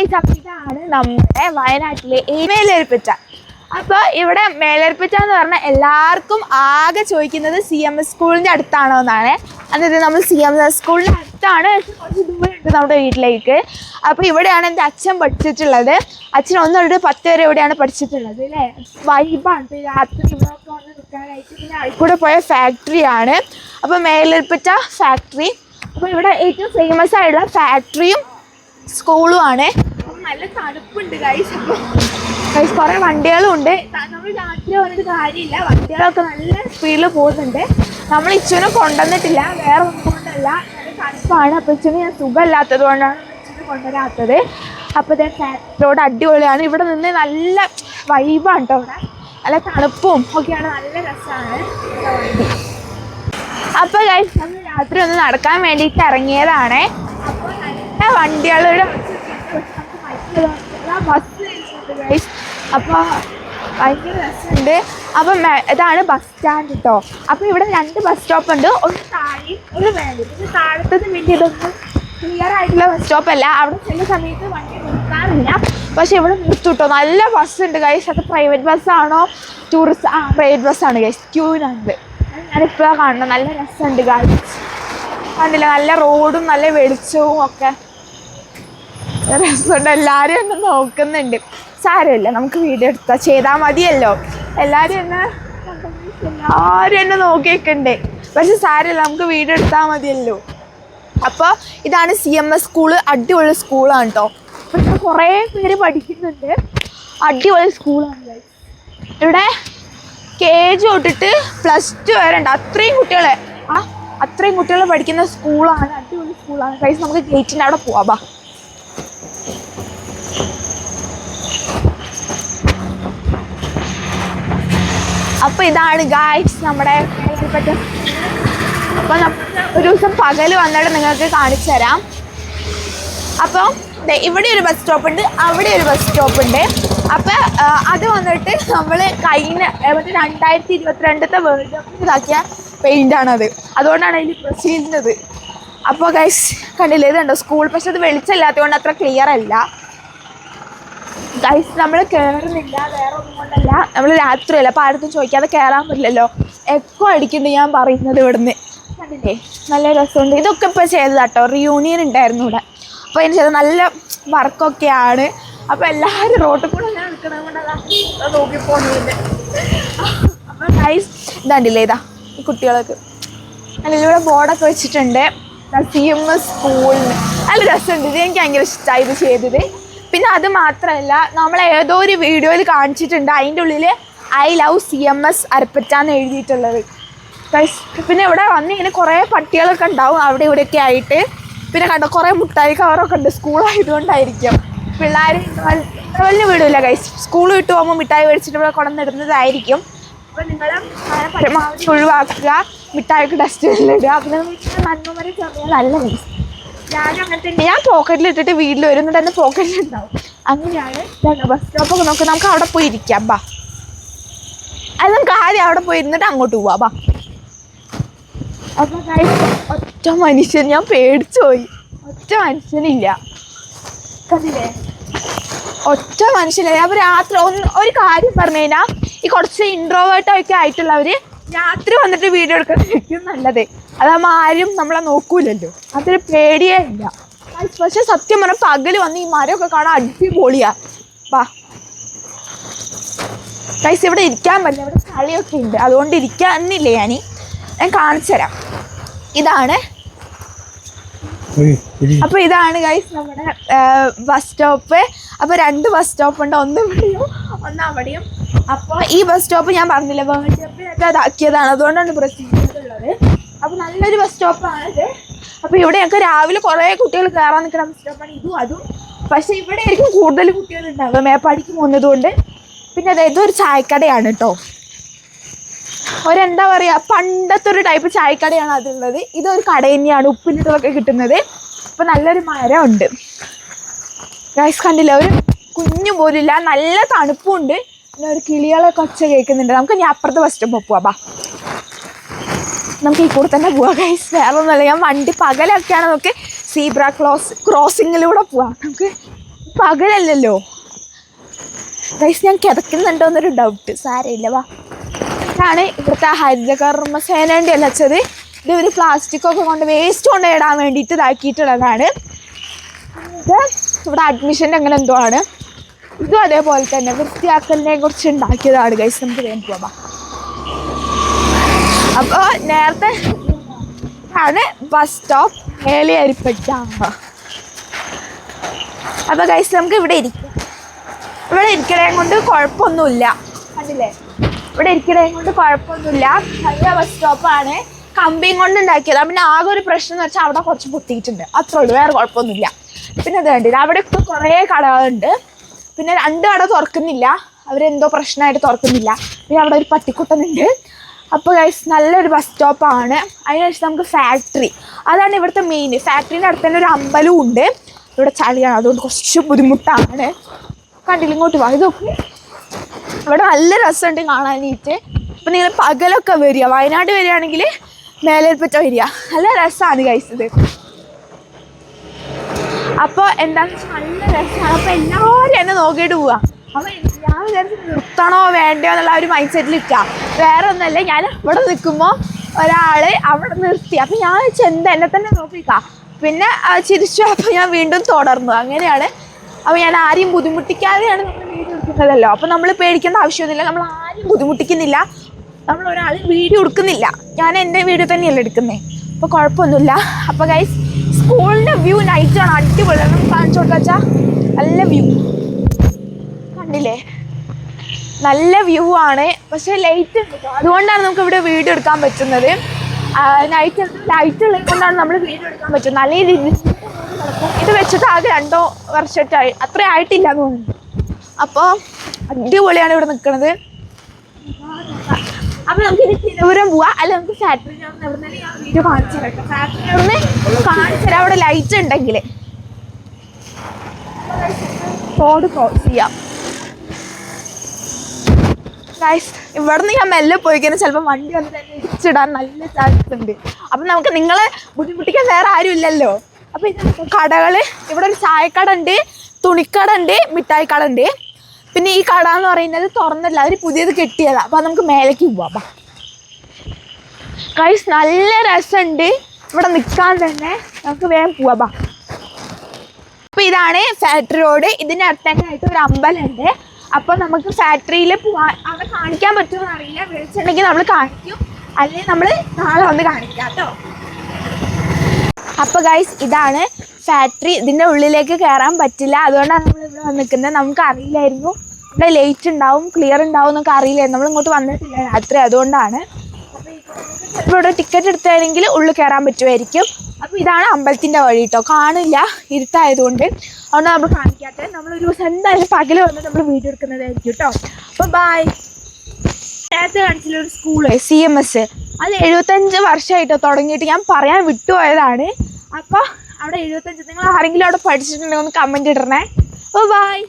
Guys അപ്പം ഇതാണ് നമ്മുടെ വയനാട്ടിലെ മേലേൽപ്പിച്ച. അപ്പോൾ ഇവിടെ മേലേൽപ്പിച്ച എന്ന് പറഞ്ഞാൽ എല്ലാവർക്കും ആകെ ചോദിക്കുന്നത് സി എം എസ് സ്കൂളിന്റെ അടുത്താണോ എന്നാണ്. അതായത് നമ്മൾ സി എം എസ് സ്കൂളിന്റെ അടുത്താണ്. പക്ഷെ കുറച്ച് ദൂരമുണ്ട് നമ്മുടെ വീട്ടിലേക്ക്. അപ്പോൾ ഇവിടെയാണ് എന്റെ അച്ഛൻ പഠിച്ചിട്ടുള്ളത്. അച്ഛൻ ഒന്ന് തൊട്ട് പത്ത് വരെ ഇവിടെയാണ് പഠിച്ചിട്ടുള്ളത് അല്ലേ? വൈബാണ് രാത്രി ഇവിടെ ഒക്കെ വന്ന് നിൽക്കാനായിട്ട് പിന്നെ അഴിക്കൂടെ പോയ ഫാക്ടറിയാണ് അപ്പോൾ മേലേൽപ്പിച്ച ഫാക്ടറി അപ്പോൾ ഇവിടെ ഏറ്റവും ഫേമസ് ആയിട്ടുള്ള ഫാക്ടറിയും സ്കൂളും ആണ്. അപ്പം നല്ല തണുപ്പുണ്ട് ഗൈസ് കുറേ വണ്ടികളും ഉണ്ട്. നമ്മൾ രാത്രി വന്നിട്ട് കാര്യമില്ല. വണ്ടികളൊക്കെ നല്ല സ്പീഡിൽ പോകുന്നുണ്ട്. നമ്മൾ ഇച്ചുവിനെ കൊണ്ടുവന്നിട്ടില്ല. വേറെ കൊണ്ടല്ല. നല്ല തണുപ്പാണ്. അപ്പോൾ ഇച്ചുവിന് ഞാൻ സുഖമില്ലാത്തത് കൊണ്ടാണ് ഇച്ചുവിനെ കൊണ്ടുവരാത്തത്. അപ്പോൾ ഇതേ റോഡ് അടിപൊളിയാണ്. ഇവിടെ നിന്ന് നല്ല വൈബാണ് കേട്ടോ ഇവിടെ നല്ല തണുപ്പും ഒക്കെയാണ്. നല്ല രസമാണ് അപ്പോൾ ഗൈസ് നമ്മൾ രാത്രി ഒന്ന് നടക്കാൻ വേണ്ടിയിട്ട് ഇറങ്ങിയതാണ്. അപ്പോൾ നല്ല വണ്ടികളുടെ ബസ് അപ്പോൾ ഭയങ്കര രസമുണ്ട് അപ്പം ഇതാണ് ബസ് സ്റ്റാൻഡ് കേട്ടോ അപ്പോൾ ഇവിടെ രണ്ട് ബസ് സ്റ്റോപ്പ് ഉണ്ട്. ഒന്ന് താഴെയും ഒരു വേണ്ടി പിന്നെ താഴത്തത് വേണ്ടി ഇതൊന്നും ക്ലിയർ ആയിട്ടുള്ള ബസ് സ്റ്റോപ്പ് അല്ല. അവിടെ ചില സമയത്ത് വണ്ടി നിർത്താറില്ല പക്ഷെ ഇവിടെ നിർത്തും കേട്ടോ നല്ല ബസ് ഉണ്ട് കൈസ് അത് പ്രൈവറ്റ് ബസ്സാണോ ടൂറിസ്റ്റ് ആ പ്രൈവറ്റ് ബസ്സാണ് കൈസ് ക്യൂനുണ്ട് ഞാനിപ്പോഴാണ് കാണുന്നത്. നല്ല രസമുണ്ട് കണ്ടില്ല? നല്ല റോഡും നല്ല വെളിച്ചവും ഒക്കെ. രസമുണ്ട്. എല്ലാവരും എന്നെ നോക്കുന്നുണ്ട്. സാരമില്ല നമുക്ക് വീഡിയോ എടുത്താൽ ചെയ്താൽ മതിയല്ലോ. എല്ലാവരും എന്നെ എല്ലാവരും എന്നെ നോക്കിയേക്കണ്ടേ. പക്ഷെ സാരമില്ല നമുക്ക് വീഡിയോ എടുത്താൽ മതിയല്ലോ. അപ്പോൾ ഇതാണ് സി എം എസ് സ്കൂൾ അടിപൊളി സ്കൂളാണ് കേട്ടോ പക്ഷെ കുറേ പേര് പഠിക്കുന്നുണ്ട്. അടിപൊളി സ്കൂളാണ്. ഇവിടെ കെ ജി തൊട്ടിട്ട് പ്ലസ് ടു വരെ ഉണ്ട്. അത്രയും കുട്ടികളെ ആ അത്രയും കുട്ടികൾ പഠിക്കുന്ന സ്കൂളാണ് അടിപൊളി സ്കൂളാണ് കൈസ് നമുക്ക് ഗേറ്റിന്റെ അവിടെ പോവാം. ബാ അപ്പോൾ ഇതാണ് ഗൈഡ്സ് നമ്മുടെ അപ്പൊ അപ്പോൾ ഒരു ദിവസം പകൽ വന്നിട്ട് നിങ്ങൾക്ക് കാണിച്ചു തരാം. അപ്പോൾ ഇവിടെ ഒരു ബസ് സ്റ്റോപ്പ് ഉണ്ട് അവിടെ ഒരു ബസ് സ്റ്റോപ്പ് ഉണ്ട്. അപ്പോൾ അത് വന്നിട്ട് നമ്മൾ കഴിഞ്ഞ മറ്റേ രണ്ടായിരത്തി ഇരുപത്തിരണ്ടത്തെ വേൾഡ് കപ്പിൽ ഇതാക്കിയ പെയിന്റാണത് അതുകൊണ്ടാണ് അതിൽ പ്രസിദ്ധത് അപ്പോൾ ഗൈസ് കണ്ടില്ലേ ഇതുണ്ടോ? സ്കൂൾ പക്ഷെ അത് വെളിച്ചമില്ലാത്തത് കൊണ്ട് അത്ര ക്ലിയർ അല്ല. ഗൈസ് നമ്മൾ കയറുന്നില്ല വേറെ ഒന്നും കൊണ്ടല്ല. നമ്മൾ രാത്രിയല്ല അപ്പോൾ ആരും ചോദിക്കാതെ കയറാൻ പറ്റില്ലല്ലോ. എക്കോ അടിക്കുന്നുണ്ട് ഞാൻ പറയുന്നത് ഇവിടുന്ന്. കണ്ടില്ലേ? നല്ല രസമുണ്ട്. ഇതൊക്കെ ഇപ്പോൾ ചെയ്തതാട്ടോ. റിയൂണിയൻ ഉണ്ടായിരുന്നു ഇവിടെ. അപ്പോൾ അതിന് ചെയ്ത് നല്ല വർക്കൊക്കെയാണ് അപ്പോൾ എല്ലാവരും റോട്ടിൽ കൂടെ ഞാൻ നിൽക്കുന്നത് കൊണ്ട് അതാ നോക്കി പോകുന്നുണ്ട് അപ്പോൾ ഗൈസ് ഇതാണ്ടില്ലേ ഇതാ ഈ കുട്ടികൾക്ക് അതിൽ ഇവിടെ ബോർഡൊക്കെ വെച്ചിട്ടുണ്ട്. സി എം എസ് സ്കൂളിന് നല്ല രസമുണ്ട്. ഇത് എനിക്ക് ഭയങ്കര ഇഷ്ടമായി ഇത് ചെയ്തത്. പിന്നെ അത് മാത്രമല്ല നമ്മൾ ഏതോ ഒരു വീഡിയോയിൽ കാണിച്ചിട്ടുണ്ട്. അതിന്റെ ഉള്ളിൽ I love C M S അരപ്പറ്റാന്ന് എഴുതിയിട്ടുള്ളത്. പിന്നെ ഇവിടെ വന്ന് ഇങ്ങനെ കുറേ പട്ടികളൊക്കെ ഉണ്ടാവും. അവിടെ ഇവിടെയൊക്കെ ആയിട്ട്. പിന്നെ കണ്ട കുറേ മുട്ടായി കവറൊക്കെ ഉണ്ട്. സ്കൂളായതുകൊണ്ടായിരിക്കും പിള്ളേർ വലിയ വീടില്ല കൈസ് സ്കൂൾ വിട്ട് പോകുമ്പോൾ മിഠായി മേടിച്ചിട്ട് ഇവിടെ കൊണ്ടുവന്നിടുന്നതായിരിക്കും അപ്പോൾ നിങ്ങൾ പരമാവധി ഒഴിവാക്കുക. മിഠായിക്ക് ഡസ്റ്റ്ബിനിലിടുക പിന്നെ നന്മ ചെറിയതല്ല മീൻസ് ഞാനും അങ്ങനെ തന്നെ ഞാൻ പോക്കറ്റിൽ ഇട്ടിട്ട് വീട്ടിൽ വരുന്നുണ്ട് പോക്കറ്റിൽ ഉണ്ടാവും അങ്ങനെയാണ് ബസ് സ്റ്റോപ്പൊക്കെ നോക്കുക നമുക്ക് അവിടെ പോയി ഇരിക്കാം. ബാ. അത് നമുക്ക് ആദ്യം അവിടെ പോയി ഇരുന്നിട്ട് അങ്ങോട്ട് പോവാം. ബാ. അപ്പൊ guys, ഒറ്റ മനുഷ്യൻ. ഞാൻ പേടിച്ചു പോയി. ഒറ്റ മനുഷ്യനില്ല. ഒറ്റ മനുഷ്യനില്ല. അപ്പൊ രാത്രി ഒന്ന് ഒരു കാര്യം പറഞ്ഞു കഴിഞ്ഞാൽ ഈ കുറച്ച് ഇൻട്രോവേർട്ടൊക്കെ ആയിട്ടുള്ളവർ രാത്രി വന്നിട്ട് വീഡിയോ എടുക്കുന്നതായിരിക്കും നല്ലത്. അതാകുമ്പോൾ ആരും നമ്മളെ നോക്കൂലല്ലോ. അതൊരു പേടിയേ ഇല്ല. പക്ഷെ സത്യം പറഞ്ഞാൽ പകൽ വന്ന് ഈ മരമൊക്കെ കാണാൻ അടിപൊളിയാ. വാ. കൈസ് ഇവിടെ ഇരിക്കാൻ പറ്റില്ല. ഇവിടെ കളിയൊക്കെ ഉണ്ട്. അതുകൊണ്ട് ഇരിക്കാന്നില്ല ഞാൻ ഞാൻ കാണിച്ചു തരാം. ഇതാണ്. അപ്പൊ ഇതാണ് ഗൈസ് നമ്മുടെ ബസ് സ്റ്റോപ്പ് അപ്പൊ രണ്ട് ബസ് സ്റ്റോപ്പ് ഉണ്ട്. ഒന്ന് ഇവിടെയും ഒന്ന് അവിടെയും. അപ്പോൾ ഈ ബസ് സ്റ്റോപ്പ് ഞാൻ പറഞ്ഞില്ല വേൾഡ് കപ്പിലൊക്കെ അതാക്കിയതാണ് അതുകൊണ്ടാണ് പ്രസിദ്ധീകരിച്ചിട്ടുള്ളത് അപ്പോൾ നല്ലൊരു ബസ് സ്റ്റോപ്പാണിത് അപ്പോൾ ഇവിടെയൊക്കെ രാവിലെ കുറേ കുട്ടികൾ കയറാൻ നിൽക്കുന്ന ബസ് സ്റ്റോപ്പാണ് ഇതും അതും. പക്ഷേ ഇവിടെ ആയിരിക്കും കൂടുതൽ കുട്ടികൾ ഉണ്ടാവുക. മേപ്പാടിക്ക് പോകുന്നത് കൊണ്ട് പിന്നെ അതായത് ഒരു ചായക്കടയാണ് കേട്ടോ. ഒരെന്താ പറയുക പണ്ടത്തെ ഒരു ടൈപ്പ് ചായക്കടയാണ് അതുള്ളത്. ഇതൊരു കട തന്നെയാണ് ഉപ്പിനിട്ടതൊക്കെ കിട്ടുന്നത്. അപ്പോൾ നല്ലൊരു മരമുണ്ട്. ഗൈസ് കണ്ടില്ല? ഒരു കുഞ്ഞു പോലില്ല നല്ല തണുപ്പുണ്ട്. പിന്നെ ഒരു കിളികളെ കൊച്ച കേൾക്കുന്നുണ്ട്. നമുക്ക് ഇനി അപ്പുറത്തെ ബസ് സ്റ്റോപ്പ് പോവാം. നമുക്ക് ഈ കൂടെ തന്നെ പോവാം ഗൈസ് വേറെ ഒന്നുമല്ല ഞാൻ വണ്ടി പകലൊക്കെയാണ്. നമുക്ക് സീബ്ര ക്രോസ് ക്രോസിങ്ങിലൂടെ പോവാം. നമുക്ക് പകലല്ലല്ലോ. ഗൈസ് ഞാൻ കിതക്കുന്നുണ്ടോ എന്നൊരു ഡൗട്ട് സാരമില്ല. വാ. ഇതാണ് ഇവിടുത്തെ ഹരിതകർമ്മസേനേന്റെ അല്ല വെച്ചത് ഇത് ഒരു പ്ലാസ്റ്റിക് ഒക്കെ കൊണ്ട് വേസ്റ്റ് കൊണ്ട് ഇടാൻ വേണ്ടിയിട്ട് ഇതാക്കിയിട്ടുള്ളതാണ്. ഇത് ഇവിടെ അഡ്മിഷന്റെ അങ്ങനെ എന്തോ ആണ്. ഇതും അതേപോലെ തന്നെ വൃത്തിയാക്കലിനെ കുറിച്ച് ഉണ്ടാക്കിയതാണ് ഗൈസ് നമുക്ക് വേഗം പോവാം. അപ്പോൾ നേരത്തെ ആണ് ബസ് സ്റ്റോപ്പ് ഏലിയരിപ്പെട്ട അപ്പോൾ ഗൈസ് നമുക്ക് ഇവിടെ ഇരിക്കാം. ഇവിടെ ഇരിക്കണേ കൊണ്ട് കുഴപ്പമൊന്നുമില്ല. കണ്ടില്ലേ? ഇവിടെ ഇരിക്കണേ കൊണ്ട് കുഴപ്പമൊന്നുമില്ല. നല്ല ബസ് സ്റ്റോപ്പാണ് കമ്പിയും കൊണ്ട് ഉണ്ടാക്കിയത്. പിന്നെ ആകെ ഒരു പ്രശ്നം എന്ന് വെച്ചാൽ അവിടെ കുറച്ച് പൊട്ടിയിട്ടുണ്ട് അത്രേ ഉള്ളൂ. വേറെ കുഴപ്പമൊന്നുമില്ല. പിന്നെ അത് കണ്ടില്ല? അവിടെ ഇപ്പോൾ കുറേ കടകളുണ്ട്. പിന്നെ രണ്ട് കട തുറക്കുന്നില്ല. അവരെന്തോ പ്രശ്നമായിട്ട് തുറക്കുന്നില്ല. പിന്നെ അവിടെ ഒരു പട്ടിക്കുട്ടനുണ്ട്. അപ്പോൾ ഗൈസ് നല്ലൊരു ബസ് സ്റ്റോപ്പാണ് അതിനനുസരിച്ച് നമുക്ക് ഫാക്ടറി അതാണ് ഇവിടുത്തെ മെയിൻ ഫാക്ടറിന്റെ അടുത്ത് തന്നെ ഒരു അമ്പലവും ഉണ്ട്. ഇവിടെ ചളിയാണ് അതുകൊണ്ട് കുറച്ച് ബുദ്ധിമുട്ടാണ്. കണ്ടില്ല ഇങ്ങോട്ട് വാ. ഇവിടെ നല്ല രസമുണ്ട് കാണാനായിട്ട്. അപ്പം നിങ്ങൾ പകലൊക്കെ വരിക. വയനാട് വരികയാണെങ്കിൽ മേലേൽപ്പറ്റ വരിക. നല്ല രസമാണ് ഗൈസ് ഇത്. അപ്പോൾ എന്താണെന്ന് വെച്ചാൽ നല്ല രസമാണ് അപ്പോൾ എല്ലാവരും എന്നെ നോക്കിയിട്ട് പോവാ. അപ്പോൾ ഞാൻ വിചാരിച്ചു നിർത്തണോ വേണ്ടയോ എന്നുള്ള ഒരു മൈൻഡ് സെറ്റിൽ നിൽക്കുക വേറെ ഒന്നല്ല ഞാൻ അവിടെ നിൽക്കുമ്പോൾ ഒരാൾ അവിടെ നിർത്തി. അപ്പം ഞാൻ വെച്ചാൽ എന്താ എന്നെ തന്നെ നോക്കിക്കാം. പിന്നെ ചിരിച്ചു. അപ്പോൾ ഞാൻ വീണ്ടും തുടർന്നു. അങ്ങനെയാണ്. അപ്പോൾ ഞാൻ ആരെയും ബുദ്ധിമുട്ടിക്കാതെയാണ് നമ്മൾ വീഡിയോ എടുക്കുന്നതല്ലോ. അപ്പോൾ നമ്മൾ പേടിക്കേണ്ട ആവശ്യമൊന്നുമില്ല. നമ്മൾ ആരും ബുദ്ധിമുട്ടിക്കുന്നില്ല. നമ്മൾ ഒരാൾ വീഡിയോ എടുക്കുന്നില്ല. ഞാൻ എന്റെ വീഡിയോ തന്നെയല്ലേ എടുക്കുന്നത് അപ്പോൾ കുഴപ്പമൊന്നുമില്ല. അപ്പോൾ ഗൈസ് സ്കൂളിന്റെ വ്യൂ നൈറ്റ് അടിപൊളിയാണ് അടിപൊളി. കാണിച്ചു കൊടുക്കാച്ചാ നല്ല വ്യൂ കണ്ടില്ലേ? നല്ല വ്യൂ ആണ്. പക്ഷേ ലൈറ്റ് അതുകൊണ്ടാണ് നമുക്ക് ഇവിടെ വീഡിയോ എടുക്കാൻ പറ്റുന്നത്. നൈറ്റ് ലൈറ്റ് ഉള്ളത് കൊണ്ടാണ് നമ്മൾ വീഡിയോ എടുക്കാൻ പറ്റുന്നത്. നല്ല രീതിയിൽ ഇത് വെച്ചിട്ട് ആകെ രണ്ടോ വർഷമായിട്ടായി അത്ര ആയിട്ടില്ല തോന്നുന്നു. അപ്പോൾ അടിപൊളിയാണ് ഇവിടെ നിൽക്കുന്നത് അപ്പോൾ നമുക്ക് ഇനി തിരുവനന്തപുരം പോവാ. അല്ല നമുക്ക് ഫാക്ടറി കാണിച്ചു തരാം ഫാക്ടറി അവിടെ കാണിച്ചു തരാം. അവിടെ ലൈറ്റ് ഉണ്ടെങ്കിൽ. റോഡ് ക്രോസ് ചെയ്യാം. ഗൈസ് ഞാൻ മെല്ലെ പോയിക്കഴിഞ്ഞാൽ ചിലപ്പോൾ വണ്ടി വന്ന് തന്നെ ഇടിച്ചിടാൻ നല്ല ചാൻസ് ഉണ്ട്. അപ്പം നമുക്ക് നിങ്ങളെ ബുദ്ധിമുട്ടിക്കാൻ വേറെ ആരും ഇല്ലല്ലോ. അപ്പം ഇത് കടകൾ ഇവിടെ ഒരു ചായക്കട ഉണ്ട് തുണിക്കട ഉണ്ട് മിഠായിക്കട കട ഉണ്ട്. പിന്നെ ഈ കട എന്ന് പറയുന്നത് തുറന്നില്ല അവർ പുതിയത് കെട്ടിയതാണ് അപ്പം നമുക്ക് മേലേക്ക് പോവാം കൈസ് നല്ല രസമുണ്ട് ഇവിടെ നിൽക്കാൻ തന്നെ. നമുക്ക് വേഗം പോവാം അപ്പോൾ ഇതാണ് ഫാക്ടറി റോഡ് ഇതിന്റെ അടുത്ത് തന്നെ ആയിട്ട് ഒരു അമ്പലമുണ്ട് അപ്പോൾ നമുക്ക് ഫാക്ടറിയിൽ പോവാൻ അവിടെ കാണിക്കാൻ പറ്റുമോ അറിയില്ല. വിളിച്ചിട്ടുണ്ടെങ്കിൽ നമ്മൾ കാണിക്കും. അല്ലെങ്കിൽ നമ്മൾ നാളെ വന്ന് കാണിക്കാം കേട്ടോ. അപ്പോൾ ഗൈസ് ഇതാണ് ഫാക്ടറി ഇതിന്റെ ഉള്ളിലേക്ക് കയറാൻ പറ്റില്ല. അതുകൊണ്ടാണ് നമ്മൾ ഇവിടെ വന്നിരിക്കുന്നത്. നമുക്ക് അറിയില്ലായിരുന്നു. ഇവിടെ ലേറ്റ് ഉണ്ടാവും ക്ലിയർ ഉണ്ടാവും എന്നൊക്കെ അറിയില്ലായിരുന്നു. നമ്മൾ ഇങ്ങോട്ട് വന്നിട്ടില്ല രാത്രി അതുകൊണ്ടാണ്. അപ്പോൾ ഇവിടെ ടിക്കറ്റ് എടുത്താണെങ്കിൽ ഉള്ളിൽ കയറാൻ പറ്റുമായിരിക്കും. അപ്പോൾ ഇതാണ് അമ്പലത്തിന്റെ വഴി കേട്ടോ കാണില്ല ഇരുട്ടായതുകൊണ്ട്. അതുകൊണ്ട് നമ്മൾ കാണിക്കാത്തത്. നമ്മളൊരു ദിവസം എന്തായാലും പകൽ വന്ന് നമ്മൾ വീഡിയോ എടുക്കുന്നതായിരിക്കും കേട്ടോ അപ്പോൾ ബായ് നേരത്തെ കാണിച്ചില്ല ഒരു സ്കൂൾ സി എം എസ് അത് എഴുപത്തഞ്ച് വർഷമായിട്ടോ തുടങ്ങിയിട്ട്. ഞാൻ പറയാൻ വിട്ടുപോയതാണ്. അപ്പോൾ അവിടെ എഴുപത്തഞ്ച്. നിങ്ങൾ ആരെങ്കിലും അവിടെ പഠിച്ചിട്ടുണ്ടെങ്കിൽ ഒന്ന് കമന്റ് ഇടണേ. ഓ ബായ്